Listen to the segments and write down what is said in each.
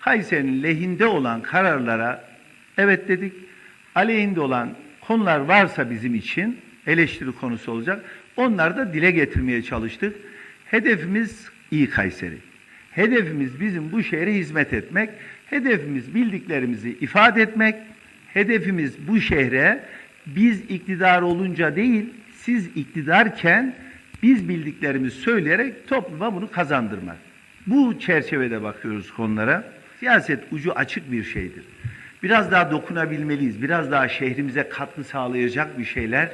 Kayseri'nin lehinde olan kararlara evet dedik. Aleyhinde olan konular varsa bizim için eleştiri konusu olacak. Onları da dile getirmeye çalıştık. Hedefimiz iyi Kayseri. Hedefimiz bizim bu şehre hizmet etmek. Hedefimiz bildiklerimizi ifade etmek. Hedefimiz bu şehre biz iktidar olunca değil, siz iktidarken biz bildiklerimizi söyleyerek topluma bunu kazandırmak. Bu çerçevede bakıyoruz konulara. Siyaset ucu açık bir şeydir. Biraz daha dokunabilmeliyiz. Biraz daha şehrimize katkı sağlayacak bir şeyler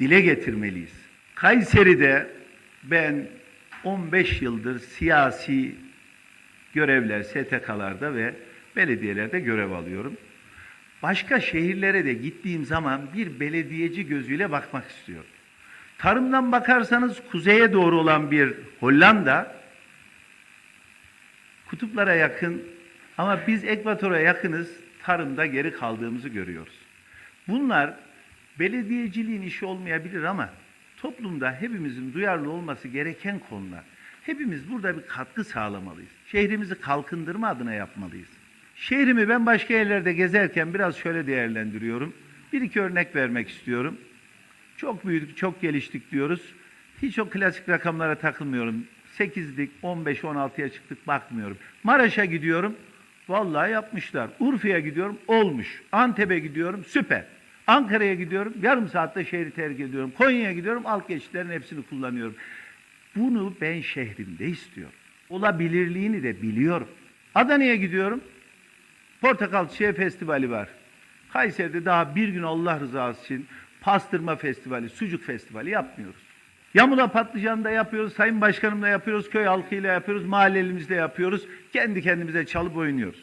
dile getirmeliyiz. Kayseri'de ben 15 yıldır siyasi görevler, STK'larda ve belediyelerde görev alıyorum. Başka şehirlere de gittiğim zaman bir belediyeci gözüyle bakmak istiyorum. Tarımdan bakarsanız kuzeye doğru olan bir Hollanda, kutuplara yakın ama biz ekvatora yakınız, tarımda geri kaldığımızı görüyoruz. Bunlar belediyeciliğin işi olmayabilir ama toplumda hepimizin duyarlı olması gereken konular. Hepimiz burada bir katkı sağlamalıyız. Şehrimizi kalkındırma adına yapmalıyız. Şehrimi ben başka yerlerde gezerken biraz şöyle değerlendiriyorum. Bir iki örnek vermek istiyorum. Çok büyüdük, çok geliştik diyoruz. Hiç o klasik rakamlara takılmıyorum. 8'lik, 15, 16'ya çıktık bakmıyorum. Maraş'a gidiyorum. Vallahi yapmışlar. Urfa'ya gidiyorum. Olmuş. Antep'e gidiyorum. Süper. Ankara'ya gidiyorum. Yarım saatte şehri terk ediyorum. Konya'ya gidiyorum. Alt geçitlerin hepsini kullanıyorum. Bunu ben şehrimde istiyorum. Olabilirliğini de biliyorum. Adana'ya gidiyorum. Portakal Çiçeği Festivali var. Kayseri'de daha bir gün Allah rızası için pastırma festivali, sucuk festivali yapmıyoruz. Yamula patlıcanı da yapıyoruz, Sayın Başkanımla yapıyoruz, köy halkıyla yapıyoruz, mahallelimizde yapıyoruz. Kendi kendimize çalıp oynuyoruz.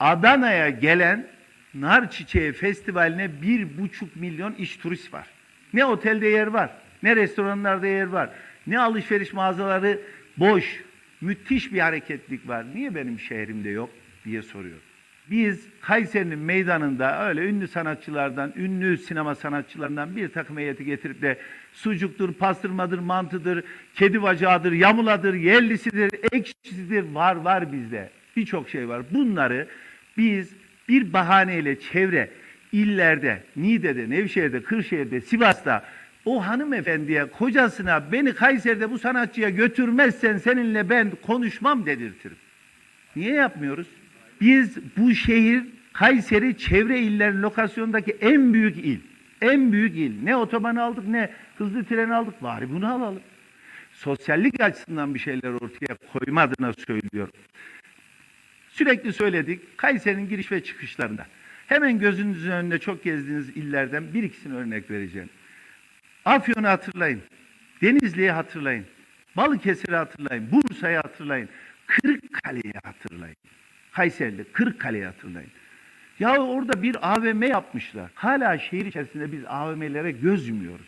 Adana'ya gelen Nar Çiçeği Festivali'ne bir buçuk milyon iş turist var. Ne otelde yer var, ne restoranlarda yer var, ne alışveriş mağazaları boş. Müthiş bir hareketlik var. Niye benim şehrimde yok diye soruyor. Biz Kayseri'nin meydanında öyle ünlü sanatçılardan, ünlü sinema sanatçılarından bir takım heyeti getirip de sucuktur, pastırmadır, mantıdır, kedi bacağıdır, yamuladır, yerlisidir, ekşisidir var var bizde. Birçok şey var. Bunları biz bir bahaneyle çevre illerde, Niğde'de, Nevşehir'de, Kırşehir'de, Sivas'ta o hanımefendiye, kocasına beni Kayseri'de bu sanatçıya götürmezsen seninle ben konuşmam dedirtirim. Niye yapmıyoruz? Biz bu şehir Kayseri çevre illerin lokasyondaki en büyük il. En büyük il. Ne otoban aldık ne hızlı tren aldık. Bari bunu alalım. Sosyallik açısından bir şeyler ortaya koyma adına söylüyorum. Sürekli söyledik Kayseri'nin giriş ve çıkışlarında. Hemen gözünüzün önünde çok gezdiğiniz illerden bir ikisini örnek vereceğim. Afyon'u hatırlayın. Denizli'yi hatırlayın. Balıkesir'i hatırlayın. Bursa'yı hatırlayın. Kırıkkale'yi hatırlayın. Kayseri'de Kırıkkale'yi hatırlayın. Ya orada bir AVM yapmışlar. Hala şehir içerisinde biz AVM'lere göz yumuyoruz.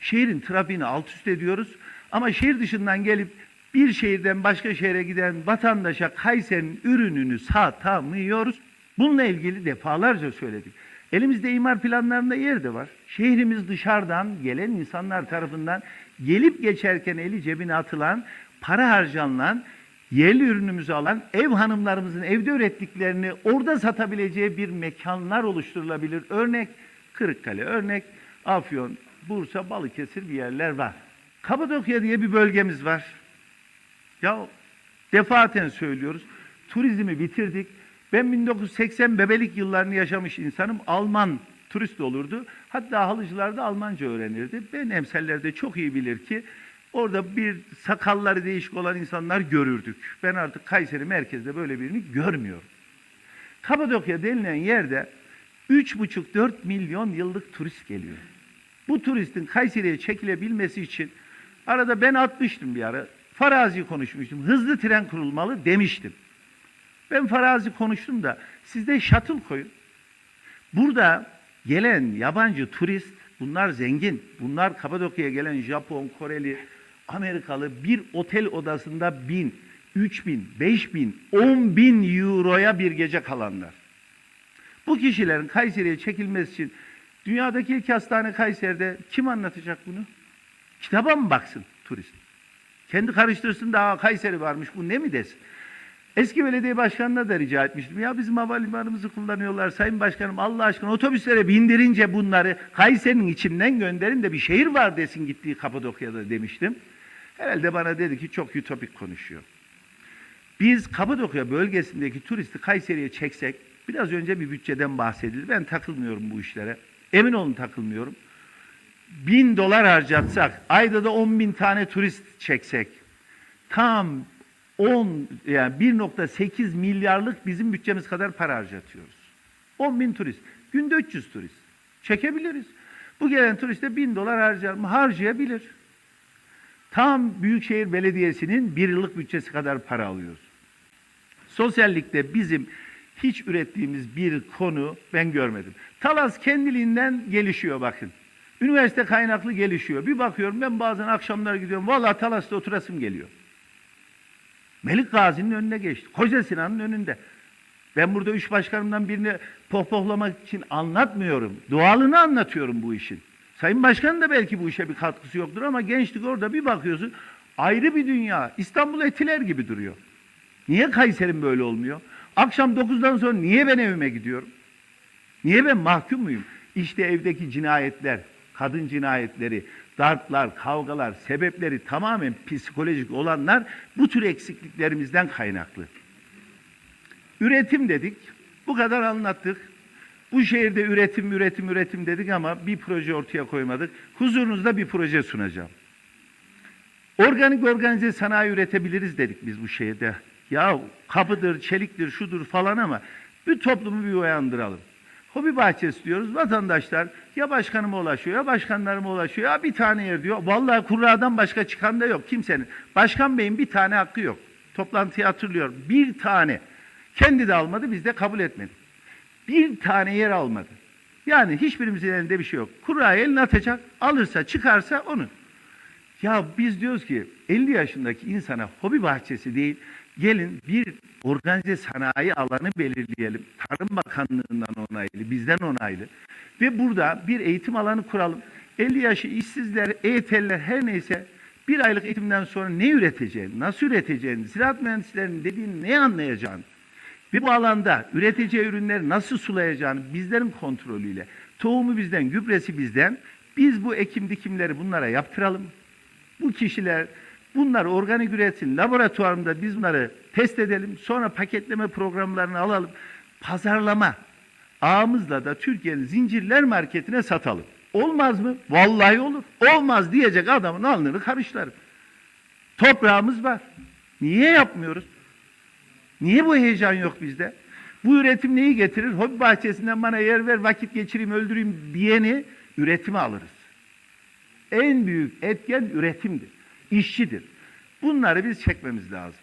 Şehrin trafiğini alt üst ediyoruz. Ama şehir dışından gelip bir şehirden başka şehre giden vatandaşa Kayseri'nin ürününü satamıyoruz. Bununla ilgili defalarca söyledik. Elimizde imar planlarında yer de var. Şehrimiz dışarıdan gelen insanlar tarafından gelip geçerken eli cebine atılan, para harcanılan, yerli ürünümüzü alan ev hanımlarımızın evde ürettiklerini orada satabileceği bir mekanlar oluşturulabilir. Örnek Kırıkkale, örnek Afyon, Bursa, Balıkesir bir yerler var. Kapadokya diye bir bölgemiz var. Ya defaten söylüyoruz. Turizmi bitirdik. Ben 1980 bebelik yıllarını yaşamış insanım. Alman turist olurdu. Hatta halıcılar da Almanca öğrenirdi. Ben emseller de çok iyi bilir ki orada bir sakalları değişik olan insanlar görürdük. Ben artık Kayseri merkezde böyle birini görmüyorum. Kapadokya denilen yerde 3,5-4 milyon yıllık turist geliyor. Bu turistin Kayseri'ye çekilebilmesi için arada ben atmıştım bir ara. Farazi konuşmuştum. Hızlı tren kurulmalı demiştim. Ben farazi konuştum da siz de shuttle koyun. Burada gelen yabancı turist bunlar zengin. Bunlar Kapadokya'ya gelen Japon, Koreli, Amerikalı bir otel odasında bin, üç bin, beş bin, on bin euroya bir gece kalanlar. Bu kişilerin Kayseri'ye çekilmesi için dünyadaki ilk hastane Kayseri'de kim anlatacak bunu? Kitaba mı baksın turist? Kendi karıştırsın da "Aa, Kayseri varmış bu ne mi desin? Eski belediye başkanına da rica etmiştim. Ya bizim havalimanımızı kullanıyorlar Sayın Başkanım Allah aşkına otobüslere bindirince bunları Kayseri'nin içinden gönderin de bir şehir var desin gittiği Kapadokya'da demiştim. Herhalde bana dedi ki çok ütopik konuşuyor. Biz Kapadokya bölgesindeki turisti Kayseri'ye çeksek, biraz önce bir bütçeden bahsedildi. Ben takılmıyorum bu işlere. Emin olun takılmıyorum. Bin dolar harcatsak, ayda da 10 bin tane turist çeksek, tam 10 yani 1.8 milyarlık bizim bütçemiz kadar para harcatıyoruz. 10 bin turist. Günde 300 turist. Çekebiliriz. Bu gelen turiste 1000 dolar harcar mı? Harcayabilir. Tam Büyükşehir Belediyesi'nin bir yıllık bütçesi kadar para alıyoruz. Sosyallikte bizim hiç ürettiğimiz bir konu ben görmedim. Talas kendiliğinden gelişiyor bakın. Üniversite kaynaklı gelişiyor. Bir bakıyorum ben bazen akşamlar gidiyorum. Vallahi Talas'ta oturasım geliyor. Melik Gazi'nin önüne geçti. Koca Sinan'ın önünde. Ben burada üç başkanımdan birini pohpohlamak için anlatmıyorum. Doğalını anlatıyorum bu işin. Sayın Başkan da belki bu işe bir katkısı yoktur ama gençlik orada bir bakıyorsun ayrı bir dünya. İstanbul etiler gibi duruyor. Niye Kayseri'm böyle olmuyor? Akşam 9'dan sonra niye ben evime gidiyorum? Niye ben mahkum muyum? İşte evdeki cinayetler, kadın cinayetleri, darplar, kavgalar, sebepleri tamamen psikolojik olanlar bu tür eksikliklerimizden kaynaklı. Üretim dedik, bu kadar anlattık. Bu şehirde üretim, üretim, üretim dedik ama bir proje ortaya koymadık. Huzurunuzda bir proje sunacağım. Organik organize sanayi üretebiliriz dedik biz bu şehirde. Ya kapıdır, çeliktir, şudur falan ama bir toplumu bir uyandıralım. Hobi bahçesi diyoruz. Vatandaşlar ya başkanıma ulaşıyor ya başkanlarıma ulaşıyor ya bir tane yer diyor. Vallahi kurradan başka çıkan da yok kimsenin. Başkan beyin bir tane hakkı yok. Toplantıyı hatırlıyorum. Bir tane. Kendi de almadı biz de kabul etmedik. Bir tane yer almadı. Yani hiçbirimizin elinde bir şey yok. Kurrayı eline atacak. Alırsa çıkarsa onun. Ya biz diyoruz ki 50 yaşındaki insana hobi bahçesi değil, gelin bir organize sanayi alanı belirleyelim. Tarım Bakanlığı'ndan onaylı, bizden onaylı. Ve burada bir eğitim alanı kuralım. 50 yaşı işsizler, EYT'liler her neyse bir aylık eğitimden sonra ne üreteceğini, nasıl üreteceğini, ziraat mühendislerinin dediğini ne anlayacağını ve bu alanda üreteceği ürünleri nasıl sulayacağını bizlerin kontrolüyle, tohumu bizden, gübresi bizden, biz bu ekim dikimleri bunlara yaptıralım. Bu kişiler bunlar organik üretsin. Laboratuvarında biz bunları test edelim. Sonra paketleme programlarını alalım. Pazarlama ağımızla da Türkiye'nin zincirler marketine satalım. Olmaz mı? Vallahi olur. Olmaz diyecek adamın alnını karışlarım. Toprağımız var. Niye yapmıyoruz? Niye bu heyecan yok bizde? Bu üretim neyi getirir? Hobi bahçesinden bana yer ver, vakit geçireyim, öldüreyim diyeni üretime alırız. En büyük etken üretimdir, işçidir. Bunları biz çekmemiz lazım.